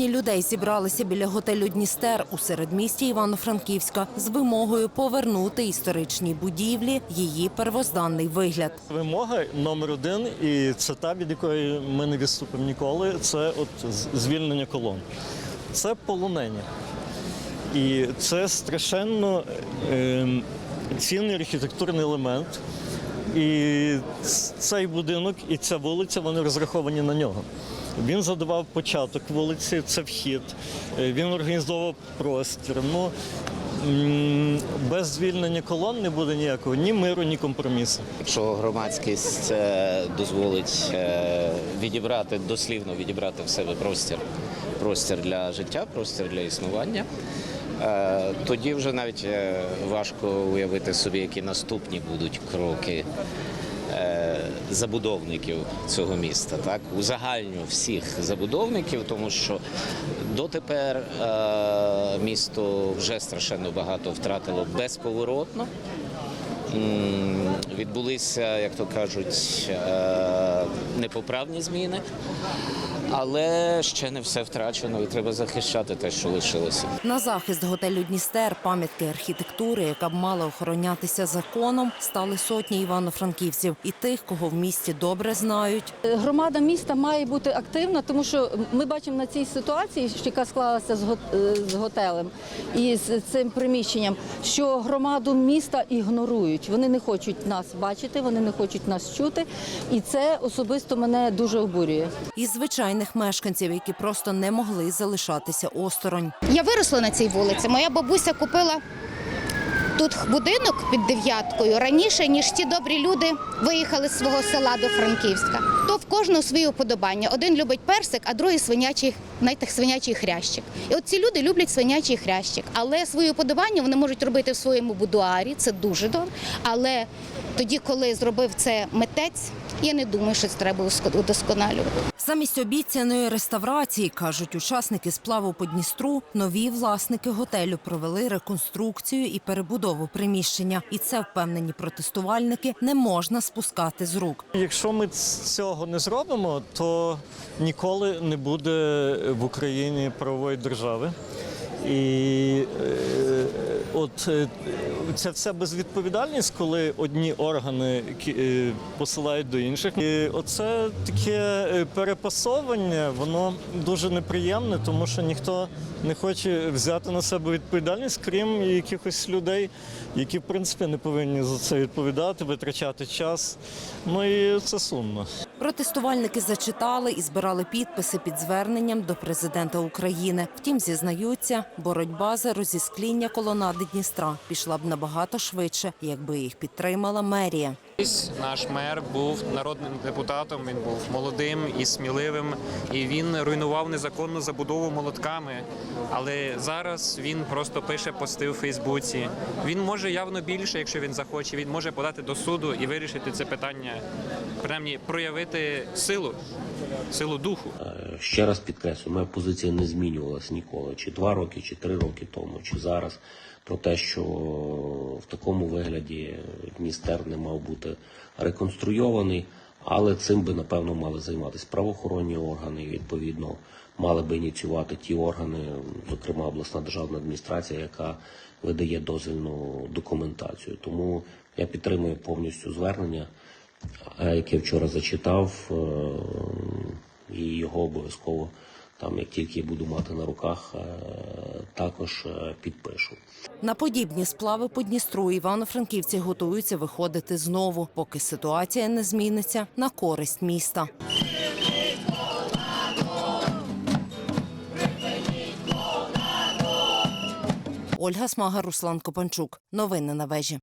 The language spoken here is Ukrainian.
Півсотні людей зібралися біля готелю Дністер у середмісті Івано-Франківська з вимогою повернути історичній будівлі її первозданний вигляд. Вимога номер один, і це та, від якої ми не відступимо ніколи. Це от звільнення колон. Це полонення. І це страшенно е, цінний архітектурний елемент. І цей будинок і ця вулиця вони розраховані на нього. Він задавав початок вулиці, це вхід. Е, Він організовував простір. Ну, без звільнення колон не буде ніякого ні миру, ні компромісу. Якщо громадськість е, дозволить е, відібрати, дослівно відібрати в себе простір, простір для життя, простір для існування, тоді вже навіть важко уявити собі, які наступні будуть кроки забудовників цього міста. Так, узагальню всіх забудовників, тому що дотепер е, місто вже страшенно багато втратило безповоротно. Відбулися, як то кажуть, е, непоправні зміни, але ще не все втрачено і треба захищати те, що лишилося. На захист готелю Дністер, пам'ятки архітектури, яка б мала охоронятися законом, стали сотні івано-франківців і тих, кого в місті добре знають. Громада міста має бути активна, тому що ми бачимо на цій ситуації, що яка склалася е, з готелем і з цим приміщенням, що громаду міста ігнорують. Вони не хочуть нас бачити, вони не хочуть нас чути, і це особисто мене дуже обурює. І звичайних мешканців, які просто не могли залишатися осторонь. Я виросла на цій вулиці. Моя бабуся купила тут будинок під дев'яткою раніше, ніж ті добрі люди виїхали з свого села до Франківська. То в кожного свої уподобання. Один любить персик, а другий свинячий, знаєте, свинячий хрящик. І от ці люди люблять свинячий хрящик, але свої уподобання вони можуть робити в своєму будуарі. Це дуже добре. Але тоді, коли зробив це митець, я не думаю, що це треба удосконалювати. Замість обіцяної реставрації, кажуть учасники сплаву по Дністру, нові власники готелю провели реконструкцію і перебудову приміщення. І це впевнені протестувальники не можна спускати з рук. Якщо ми цього не зробимо, то ніколи не буде в Україні правової держави. І е, от е, ця вся безвідповідальність, коли одні органи е, посилають до інших. І оце таке е, перепасовування, воно дуже неприємне, тому що ніхто не хоче взяти на себе відповідальність, крім якихось людей, які в принципі не повинні за це відповідати, витрачати час. Ну і це сумно. Протестувальники зачитали і збирали підписи під зверненням до президента України. Втім, зізнаються, боротьба за розіскління колонади Дністра пішла б набагато швидше, якби їх підтримала мерія. Наш мер був народним депутатом. Він був молодим і сміливим, і він руйнував незаконну забудову молотками. Але зараз він просто пише пости у Фейсбуці. Він може явно більше, якщо він захоче. Він може подати до суду і вирішити це питання, принаймні проявити силу, силу духу. Ще раз підкреслю, моя позиція не змінювалася ніколи, чи два роки, чи три роки тому, чи зараз, про те, що в такому вигляді Дністер не мав бути реконструйований, але цим би напевно мали займатися правоохоронні органи. і, Відповідно, мали би ініціювати ті органи, зокрема обласна державна адміністрація, яка видає дозвільну документацію. Тому я підтримую повністю звернення, е, яке вчора зачитав. І його обов'язково там, як тільки буду мати на руках, е, також е, підпишу. На подібні сплави по Дністру івано-франківці готуються виходити знову, поки ситуація не зміниться на користь міста. Ольга Смага, Руслан Копанчук. Новини на вежі.